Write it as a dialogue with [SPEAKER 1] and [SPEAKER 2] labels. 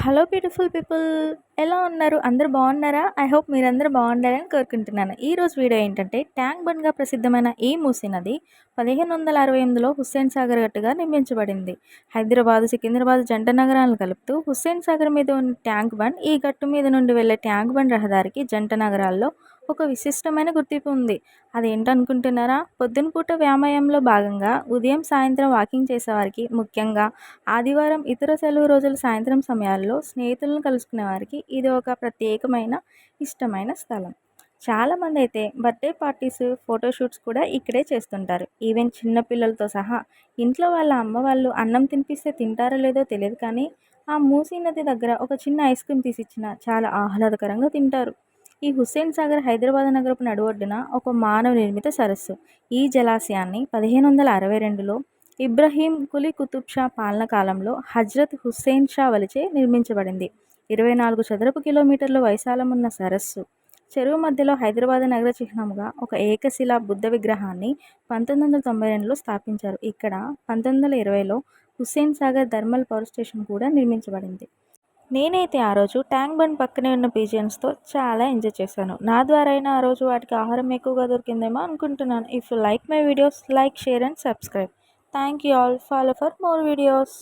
[SPEAKER 1] Hello beautiful people ఎలా ఉన్నారు? అందరూ బాగున్నారా? ఐ హోప్ మీరందరూ బాగుండాలని కోరుకుంటున్నాను. ఈరోజు వీడియో ఏంటంటే ట్యాంక్ బండ్గా ప్రసిద్ధమైన ఈ మూసీ నది పదిహేను వందల అరవై ఎనిమిదిలో హుస్సేన్ సాగర్ గట్టుగా నిర్మించబడింది. హైదరాబాద్ సికింద్రాబాద్ జంట నగరాలను కలుపుతూ హుస్సేన్ సాగర్ మీద ఉన్న ట్యాంక్ బండ్ ఈ గట్టు మీద నుండి వెళ్ళే ట్యాంక్ బండ్ రహదారికి జంట నగరాల్లో ఒక విశిష్టమైన గుర్తింపు ఉంది. అదేంటనుకుంటున్నారా? పొద్దున పూట వ్యాయామంలో భాగంగా ఉదయం సాయంత్రం వాకింగ్ చేసేవారికి ముఖ్యంగా ఆదివారం ఇతర సెలవు రోజుల సాయంత్రం సమయాల్లో స్నేహితులను కలుసుకునే వారికి ఇది ఒక ప్రత్యేకమైన ఇష్టమైన స్థలం. చాలామంది అయితే బర్త్డే పార్టీస్ ఫోటోషూట్స్ కూడా ఇక్కడే చేస్తుంటారు. ఈవెన్ చిన్నపిల్లలతో సహా ఇంట్లో వాళ్ళ అమ్మ వాళ్ళు అన్నం తినిపిస్తే తింటారో లేదో తెలియదు కానీ ఆ మూసీ నది దగ్గర ఒక చిన్న ఐస్ క్రీమ్ తీసిచ్చిన చాలా ఆహ్లాదకరంగా తింటారు. ఈ హుస్సేన్ సాగర్ హైదరాబాద్ నగరపు నడువొడ్డున ఒక మానవ నిర్మిత సరస్సు. ఈ జలాశయాన్ని పదిహేను వందల అరవై రెండులో ఇబ్రహీం కులీ కుతుబ్ షా పాలన కాలంలో హజ్రత్ హుస్సేన్ షా వలిచే నిర్మించబడింది. ఇరవై నాలుగు చదరపు కిలోమీటర్ల వైశాలం ఉన్న సరస్సు చెరువు మధ్యలో హైదరాబాద్ నగర చిహ్నంగా ఒక ఏకశిలా బుద్ధ విగ్రహాన్ని పంతొమ్మిది వందల తొంభై రెండులో స్థాపించారు. ఇక్కడ పంతొమ్మిది వందల ఇరవైలో Hussain Sagar thermal power station కూడా నిర్మించబడింది. నేనైతే ఆ రోజు ట్యాంక్ బండ్ పక్కనే ఉన్న పీజియన్స్తో చాలా ఎంజాయ్ చేశాను. నా ద్వారా అయినా ఆ రోజు వాటికి ఆహారం ఎక్కువగా దొరికిందేమో అనుకుంటున్నాను. If you like my videos like share and subscribe. Thank you all. Follow for more videos.